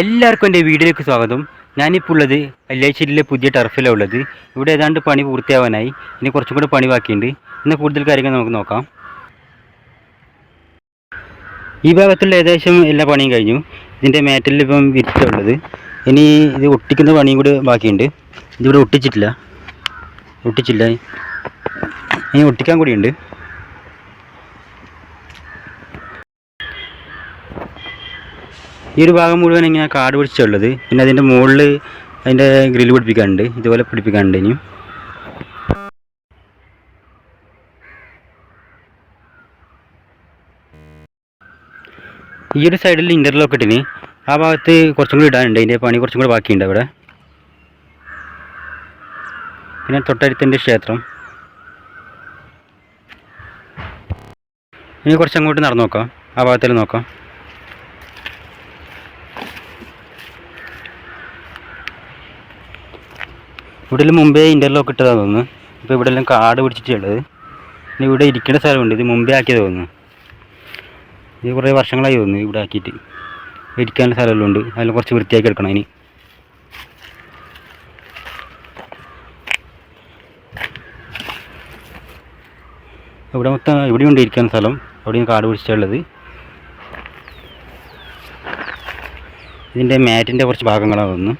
എല്ലാവർക്കും എന്റെ വീഡിയോയിലേക്ക് സ്വാഗതം. ഞാനിപ്പോൾ ഉള്ളത് കല്യാശ്ശേരിയിലെ പുതിയ ടർഫിലാണ് ഉള്ളത്. ഇവിടെ ഏതാണ്ട് പണി പൂർത്തിയാവാനായി. ഇനി കുറച്ചും കൂടെ പണി ബാക്കിയുണ്ട്. ഇന്ന് കൂടുതൽ കാര്യങ്ങൾ നമുക്ക് നോക്കാം. ഈ ഭാഗത്തുള്ള ഏകദേശം എല്ലാ പണിയും കഴിഞ്ഞു. ഇതിന്റെ മേറ്റലിൽ ഇപ്പം വിരിച്ചുള്ളത് ഇനി ഇത് ഒട്ടിക്കുന്ന പണിയും കൂടെ ബാക്കിയുണ്ട്. ഇതിവിടെ ഒട്ടിച്ചിട്ടില്ല. ഒട്ടിച്ചില്ല. ഇനി ഒട്ടിക്കാൻ കൂടിയുണ്ട്. ഈ ഒരു ഭാഗം മുഴുവൻ ഇങ്ങനെ കാട് പിടിച്ചുള്ളത് പിന്നെ അതിന്റെ മുകളിൽ അതിന്റെ ഗ്രില്ല് പിടിപ്പിക്കാനുണ്ട്. ഇതുപോലെ പിടിപ്പിക്കാനുണ്ട് ഇനിയും. ഈ ഒരു സൈഡിൽ ഇന്റർലോക്ക് ഇട്ടിന്. ആ ഭാഗത്ത് കുറച്ചും കൂടി ഇടാനുണ്ട്. അതിന്റെ പണി കുറച്ചും കൂടി ബാക്കിയുണ്ട് അവിടെ. പിന്നെ തൊട്ടടുത്തിന്റെ ക്ഷേത്രം. ഇനി കുറച്ച് അങ്ങോട്ട് നടന്നു നോക്കാം ആ ഭാഗത്തിൽ നോക്കാം. ഇവിടെ മുമ്പേ ഇന്റർലോക്ക് ഇട്ടതാണ് തോന്നുന്നു. ഇപ്പോൾ ഇവിടെ എല്ലാം കാട് പിടിച്ചിട്ടുള്ളത് ഇനി ഇവിടെ ഇരിക്കേണ്ട സ്ഥലമുണ്ട്. ഇത് മുമ്പേ ആക്കിയത് തോന്നുന്നു. ഇത് കുറേ വർഷങ്ങളായി തോന്നുന്നു ഇവിടെ ആക്കിയിട്ട്. ഇരിക്കാനുള്ള സ്ഥലമെല്ലാം ഉണ്ട് അതിൽ കുറച്ച് വൃത്തിയാക്കി എടുക്കണം ഇനി. ഇവിടെ മൊത്തം ഇവിടെയുണ്ട് ഇരിക്കുന്ന സ്ഥലം. അവിടെയും കാട് പിടിച്ചിട്ടുള്ളത് ഇതിന്റെ മാറ്റിന്റെ കുറച്ച് ഭാഗങ്ങളാണ് തോന്നുന്നു.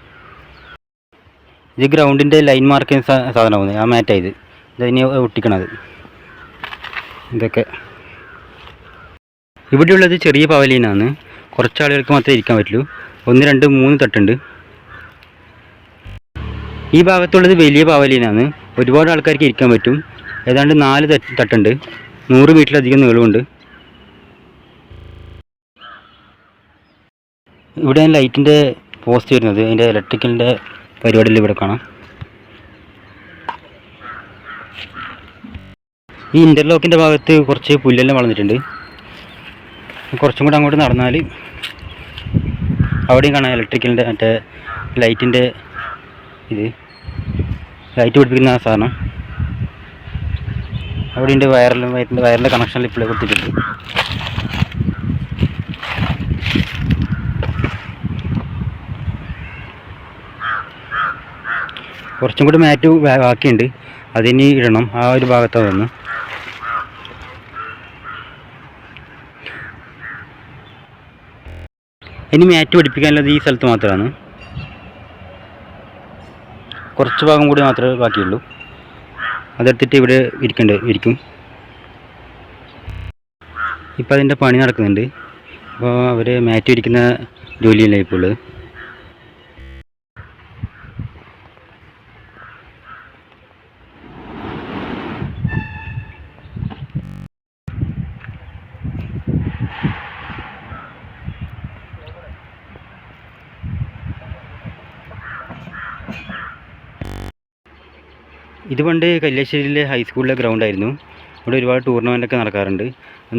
ഇത് ഗ്രൗണ്ടിന്റെ ലൈൻ മാർക്ക് ചെയ്യുന്ന സാധനമാണ് ആ മാറ്റായത് ഇത്. ഇതിനി ഒട്ടിക്കണത്. ഇതൊക്കെ. ഇവിടെയുള്ളത് ചെറിയ പവലീനാണ്. കുറച്ച് ആളുകൾക്ക് മാത്രമേ ഇരിക്കാൻ പറ്റുള്ളൂ. ഒന്ന് രണ്ട് മൂന്ന് തട്ടുണ്ട്. ഈ ഭാഗത്തുള്ളത് വലിയ പവലീനാണ്. ഒരുപാട് ആൾക്കാർക്ക് ഇരിക്കാൻ പറ്റും. ഏതാണ്ട് നാല് തട്ടുണ്ട്. നൂറ് മീറ്ററിലധികം നീളമുണ്ട്. ഇവിടെ ലൈറ്റിന്റെ പോസ്റ്റ് വരുന്നത്. അതിന്റെ ഇലക്ട്രിക്കലിന്റെ പരിപാടിയിൽ ഇവിടെ കാണാം. ഈ ഇന്റർലോക്കിന്റെ ഭാഗത്ത് കുറച്ച് പുല്ലെല്ലാം വളർന്നിട്ടുണ്ട്. കുറച്ചും കൂടെ അങ്ങോട്ട് നടന്നാൽ അവിടെയും കാണാം ഇലക്ട്രിക്കലിന്റെ മറ്റേ ലൈറ്റിന്റെ ഇത്. ലൈറ്റ് പിടിപ്പിക്കുന്ന ആ സാധനം. അവിടെ ഉണ്ട് വയറിന്റെ വയറിന്റെ കണക്ഷനിൽ ഇപ്പോഴേ കൊടുത്തിട്ടുണ്ട്. കുറച്ചും കൂടി മാറ്റ് ബാക്കിയുണ്ട്. അതിനി ഇടണം. ആ ഒരു ഭാഗത്താണ് ഇനി മാറ്റ് പിടിപ്പിക്കാനുള്ളത് ഈ സ്ഥലത്ത് മാത്രമാണ്. കുറച്ച് ഭാഗം കൂടി മാത്രമേ ബാക്കിയുള്ളൂ. അതെടുത്തിട്ട് ഇവിടെ ഇരിക്കണ്ട് ഇരിക്കും. ഇപ്പം അതിന്റെ പണി നടക്കുന്നുണ്ട്. അപ്പോൾ അവർ മാറ്റ് ഇരിക്കുന്ന ജോലിയല്ലേ ഇപ്പോൾ ഉള്ളത്? ഇത് പണ്ട് കല്യാശ്ശേരിയിലെ ഹൈസ്കൂളിലെ ഗ്രൗണ്ടായിരുന്നു ഇവിടെ ഒരുപാട് ടൂർണമെന്റൊക്കെ നടക്കാറുണ്ട്.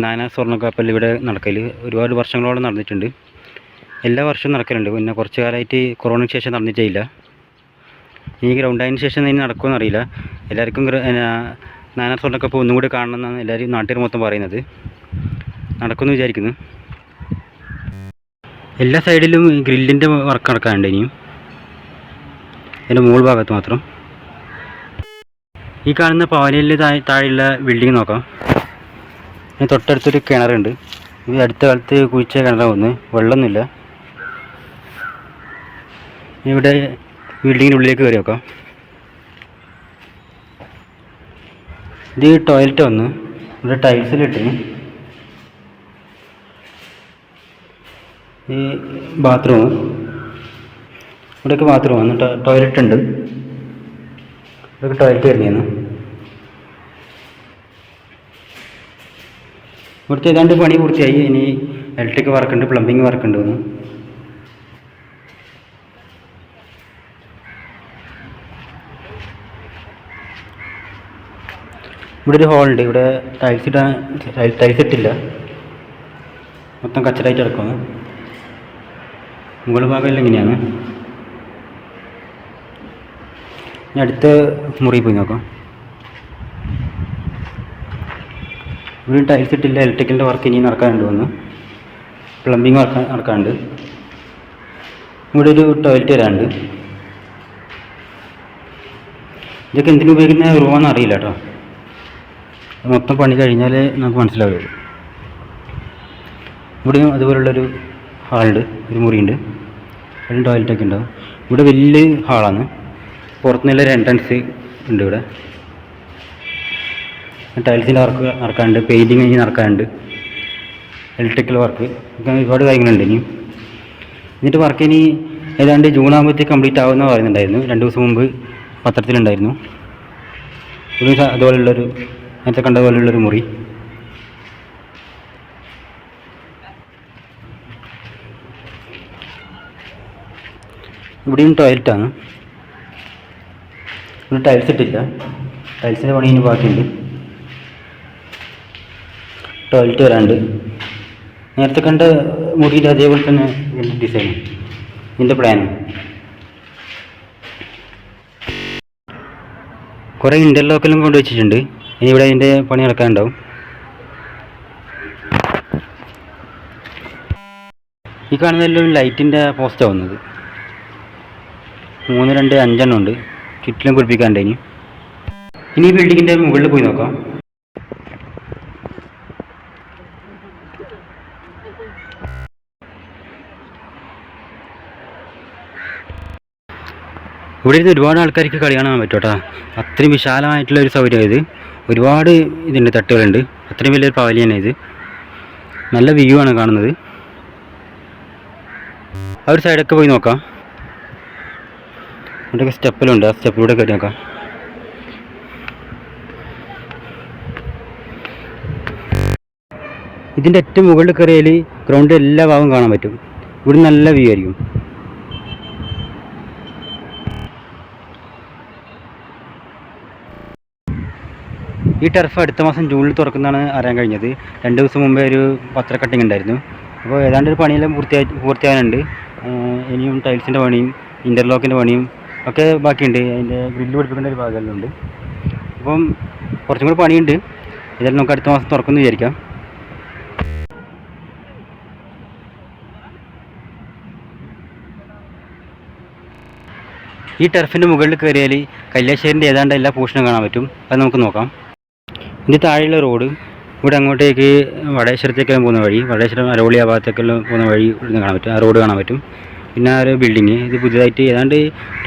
നാനാ സ്വർണക്കാപ്പൽ ഇവിടെ നടക്കൽ. ഒരുപാട് വർഷങ്ങളോളം നടന്നിട്ടുണ്ട്. എല്ലാ വർഷവും നടക്കലുണ്ട്. പിന്നെ കുറച്ച് കാലമായിട്ട് കൊറോണയ്ക്ക് ശേഷം നടന്നിട്ടില്ല ഈ ആയതിന് ശേഷം ഇനി നടക്കുമെന്ന് അറിയില്ല എല്ലാവർക്കും നാനാ സ്വർണക്കപ്പ് ഒന്നും കൂടി കാണണം എന്നാണ് എല്ലാവരും നാട്ടുകാർ മൊത്തം പറയുന്നത്. നടക്കുമെന്ന് വിചാരിക്കുന്നു. എല്ലാ സൈഡിലും ഗ്രില്ലിന്റെ വർക്ക് നടക്കാനുണ്ട് ഇനിയും. അതിന്റെ മുകൾ ഭാഗത്ത് മാത്രം. ഈ കാണുന്ന പവനയിൽ താഴെ താഴെയുള്ള ബിൽഡിംഗ് നോക്കാം. തൊട്ടടുത്തൊരു കിണറുണ്ട്. ഇത് അടുത്ത കാലത്ത് കുഴിച്ച കിണറാണ് ഒന്ന് വെള്ളമൊന്നുമില്ല. ഇവിടെ ബിൽഡിങ്ങിന്റെ ഉള്ളിലേക്ക് കയറി നോക്കാം. ഇത് ടോയ്ലറ്റ് വന്ന്. ഇവിടെ ടൈൽസിലിട്ട് ഈ ബാത്റൂം ഇവിടെയൊക്കെ ബാത്റൂമാണ് ടോയ്ലറ്റ് ഉണ്ട്. ഇതൊക്കെ ടോയ്ലറ്റ് വരുന്നതാണ്. ഇവിടുത്തെ ഏതാണ്ട് പണി പൂർത്തിയായി. ഇനി ഇലക്ട്രിക് വർക്കുണ്ട് പ്ലംബിങ് വർക്കുണ്ട് ഒന്ന്. ഇവിടെ ഒരു ഹോളുണ്ട് ഇവിടെ ടൈൽസ് ഇടാൻ ടൈൽസ് ഇട്ടില്ല. മൊത്തം കച്ചറായിട്ട് കിടക്കുന്നു. മുകൾ ഭാഗമെല്ലാം ഇങ്ങനെയാണ്. ഞാൻ അടുത്ത മുറി പോയി നോക്കാം. ഇവിടെ ടൈൽസ് ഇട്ടില്ല ഇലക്ട്രിക്കലിന്റെ വർക്ക് ഇനി നടക്കാനുണ്ട് വന്ന് പ്ലംബിങ് വർക്ക് നടക്കാനുണ്ട്. ഇവിടെ ഒരു ടോയ്ലറ്റ് വരാനുണ്ട്. ഇതൊക്കെ എന്തിനു ഉപയോഗിക്കുന്ന റൂമാണെന്ന് അറിയില്ല കേട്ടോ. മൊത്തം പണി കഴിഞ്ഞാലേ നമുക്ക് മനസ്സിലാവുള്ളൂ. ഇവിടെയും അതുപോലുള്ളൊരു ഹാളുണ്ട് ഒരു മുറിയുണ്ട്. അതിലും ടോയ്ലറ്റൊക്കെ ഉണ്ടാവും. ഇവിടെ വലിയ ഹാളാണ്. പുറത്തുനിന്നുള്ള ഒരു എൻട്രൻസ് ഉണ്ട് ഇവിടെ. ടൈൽസിന്റെ വർക്ക് നടക്കാനുണ്ട് പെയിന്റിങ് ഇനി നടക്കാനുണ്ട് ഇലക്ട്രിക്കൽ വർക്ക് ഒക്കെ ഒരുപാട് കാര്യങ്ങളുണ്ട് ഇനിയും എന്നിട്ട് വർക്ക് ഇനി ഏതാണ്ട് ജൂൺ ആകുമ്പോഴത്തേക്ക് കംപ്ലീറ്റ് ആവുമെന്ന് പറയുന്നുണ്ടായിരുന്നു. രണ്ട് ദിവസം മുമ്പ് പത്രത്തിലുണ്ടായിരുന്നു. ഒരു അതുപോലുള്ളൊരു നേരത്തെ കണ്ട പോലുള്ളൊരു മുറി. ഇവിടെയും ടോയ്ലറ്റാണ് ഇവിടെ ടൈൽസ് ഇട്ടില്ല. ടൈൽസിന്റെ പണി ഇനി ബാക്കിയുണ്ട്. ടോയ്ലറ്റ് വരാണ്ട്. നേരത്തെ കണ്ട മുറിയുടെ അതേപോലെ തന്നെ ഇതിന്റെ ഡിസൈൻ ഇതിന്റെ പ്ലാൻ കുറേ ഇന്റർലോക്കലും കൊണ്ട് വെച്ചിട്ടുണ്ട് ഇനി ഇവിടെ അതിന്റെ പണി നടക്കാനുണ്ടാവും. ഈ കാണുന്നതെല്ലാം ലൈറ്റിന്റെ പോസ്റ്റാണ് വന്നത്. മൂന്ന് രണ്ട് അഞ്ചെണ്ണം ഉണ്ട്. ചുറ്റിലും പിടിപ്പിക്കാണ്ട് ഇനി. ഇനി ഈ ബിൽഡിങ്ങിന്റെ മുകളിൽ പോയി നോക്കാം. ഇവിടെ ഇരുന്ന് ഒരുപാട് ആൾക്കാർക്ക് കളി കാണാൻ പറ്റും കേട്ടോ അത്രയും വിശാലമായിട്ടുള്ള ഒരു സൗകര്യം ഇത്. ഒരുപാട് ഇതുണ്ട് തട്ടുകളുണ്ട്. അത്രയും വലിയൊരു പവലിയാണ് ഇത്. നല്ല വ്യൂ ആണ് കാണുന്നത്. ആ ഒരു സൈഡൊക്കെ പോയി നോക്കാം. അവിടെയൊക്കെ സ്റ്റെപ്പിലുണ്ട് ആ സ്റ്റെപ്പിലൂടെ കയറി നോക്കാം. ഇതിന്റെ ഏറ്റവും മുകളിൽ കയറിയാൽ ഗ്രൗണ്ടിന്റെ എല്ലാ ഭാഗവും കാണാൻ പറ്റും. ഇവിടെ നല്ല വ്യൂ ആയിരിക്കും. ഈ ടർഫ് അടുത്ത മാസം ജൂണിൽ തുറക്കുന്നതാണ് അറിയാൻ കഴിഞ്ഞത്. രണ്ട് ദിവസം മുമ്പേ ഒരു പത്ര കട്ടിങ് ഉണ്ടായിരുന്നു. അപ്പോൾ ഏതാണ്ട് ഒരു പണിയെല്ലാം പൂർത്തിയായി പൂർത്തിയാകാനുണ്ട് ഇനിയും ടൈൽസിന്റെ പണിയും ഇന്റർലോക്കിന്റെ പണിയും ഒക്കെ ബാക്കിയുണ്ട്. അതിന്റെ ഗ്രില്ല് പിടിപ്പിക്കേണ്ട ഒരു ഭാഗമെല്ലാം ഉണ്ട് അപ്പം കുറച്ചും കൂടി പണിയുണ്ട്. ഇതെല്ലാം നമുക്ക് അടുത്ത മാസം തുറക്കുമെന്ന് വിചാരിക്കാം. ഈ ടർഫിന്റെ മുകളിൽ കയറിയാൽ കല്യാശ്ശേരിന്റെ ഏതാണ്ട് എല്ലാ പോഷനും കാണാൻ പറ്റും. അത് നമുക്ക് നോക്കാം. ഇത് താഴെയുള്ള റോഡ്. ഇവിടെ അങ്ങോട്ടേക്ക് വടേശ്വരത്തേക്കെല്ലാം പോകുന്ന വഴി വടേശ്വരം അരോളിയ ഭാഗത്തേക്കെല്ലാം പോകുന്ന വഴി ഇവിടുന്ന് കാണാൻ പറ്റും. ആ റോഡ് കാണാൻ പറ്റും. പിന്നെ ആ ഒരു ബിൽഡിങ് ഇത് പുതിയതായിട്ട് ഏതാണ്ട്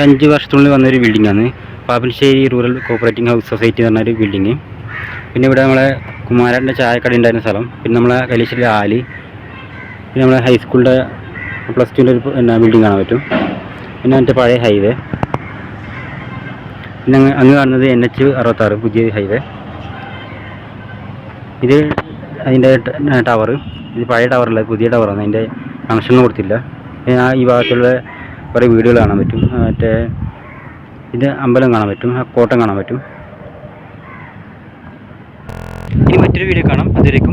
അഞ്ച് വർഷത്തിനുള്ളിൽ വന്നൊരു ബിൽഡിങ്ങാണ് Pappanassery rural cooperating house society എന്ന് പറഞ്ഞൊരു ബിൽഡിങ് പിന്നെ ഇവിടെ നമ്മളെ കുമാരന്റെ ചായക്കട ഉണ്ടായിരുന്ന സ്ഥലം. പിന്നെ നമ്മളെ കലീശ്ശേരി ആലി. പിന്നെ നമ്മളെ ഹൈസ്കൂളിന്റെ പ്ലസ് ടുവിന്റെ ഒരു എന്നാ ബിൽഡിംഗ് കാണാൻ പറ്റും. പിന്നെ എന്റെ പഴയ ഹൈവേ പിന്നെ അങ്ങ് കാണുന്നത് എൻ എച്ച് അറുപത്താറ് പുതിയ ഹൈവേ ഇത് അതിന്റെ ടവർ. ഇത് പഴയ ടവറല്ല പുതിയ ടവറാണ്. അതിന്റെ കണക്ഷൻ കൊടുത്തില്ല. ഈ ഭാഗത്തുള്ള കുറേ വീടുകൾ കാണാൻ പറ്റും. മറ്റേ ഇത് അമ്പലം കാണാൻ പറ്റും. കോട്ടം കാണാൻ പറ്റും. ഇനി മറ്റൊരു വീഡിയോ കാണാം. അതുവരേക്കും